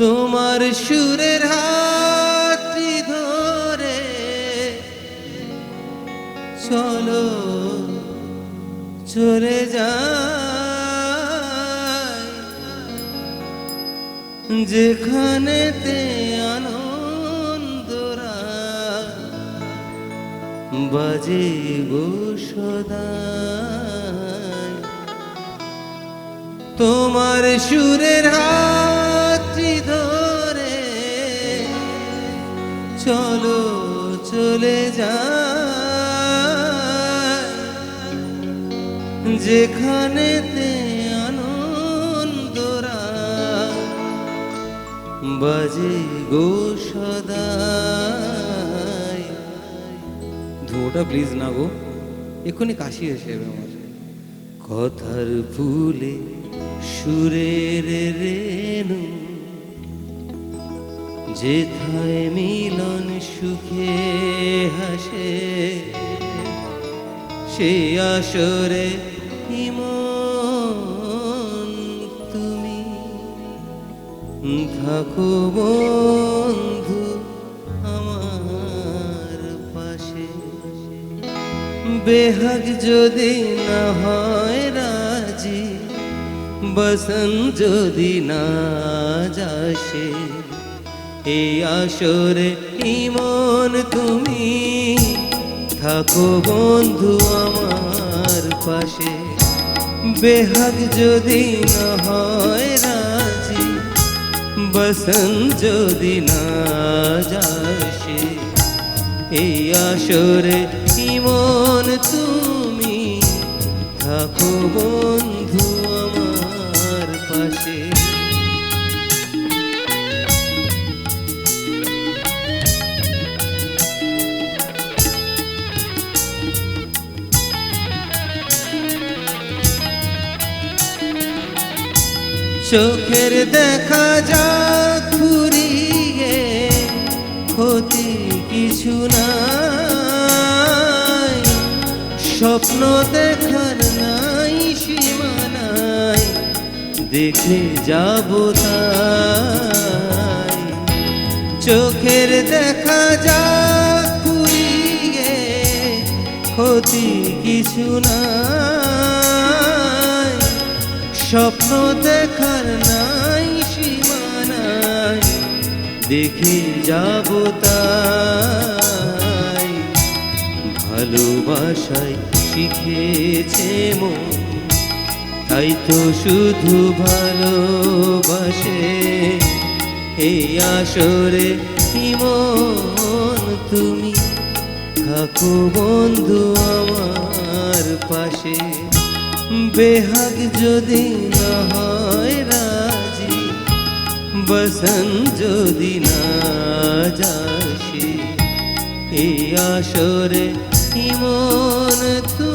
তোমার সুরের হাতটি ধরে চলো, চলে যায় যেখানেতে আনন্দরা বাজে গো সদায়। তোমার সুরের হাতটি চলো চলে যায় যেখানেতে আনন্দরা বাজে গো সদায় ধোটা প্লিজ না গো এক্ষুনি কাশি এসে আমার। কথার ফুলে সুরের রেণু যেথায় মিলন সুখে হাসে, সে আসরে ইমন তুমি। থাকো বন্ধু আমার পাশে। বেহাগ যদি না হয় রাজি বসন যদি না যাসে। এই আসরে ইমন তুমি? থাকো বন্ধু আমার পাশে। বেহাগ যদি না হয় রাজি বসন যদি না যাসে। এই আসরে ইমন তুমি? থাকো বন্ধু আমার পাশে। চোখের দেখা যা ঘুরিয়ে ক্ষতি কিছু নাই। স্বপ্ন দেখার নাই সীমানাই দেখে যাব তাই। চোখের দেখা যা ঘুরিয়ে ক্ষতি কিছু নাই। স্বপ্ন দেখার নাই সীমানাই দেখে যাব তাই। ভালোবাসায় শিখেছে মন, তাই তো শুধু ভালোবাসে। এই আসরে ইমন তুমি, থাকো বন্ধু আমার পাশে। বেহাগ যদি না হয় রাজি বসন যদি না যাসি এই আসরে ইমন তুমি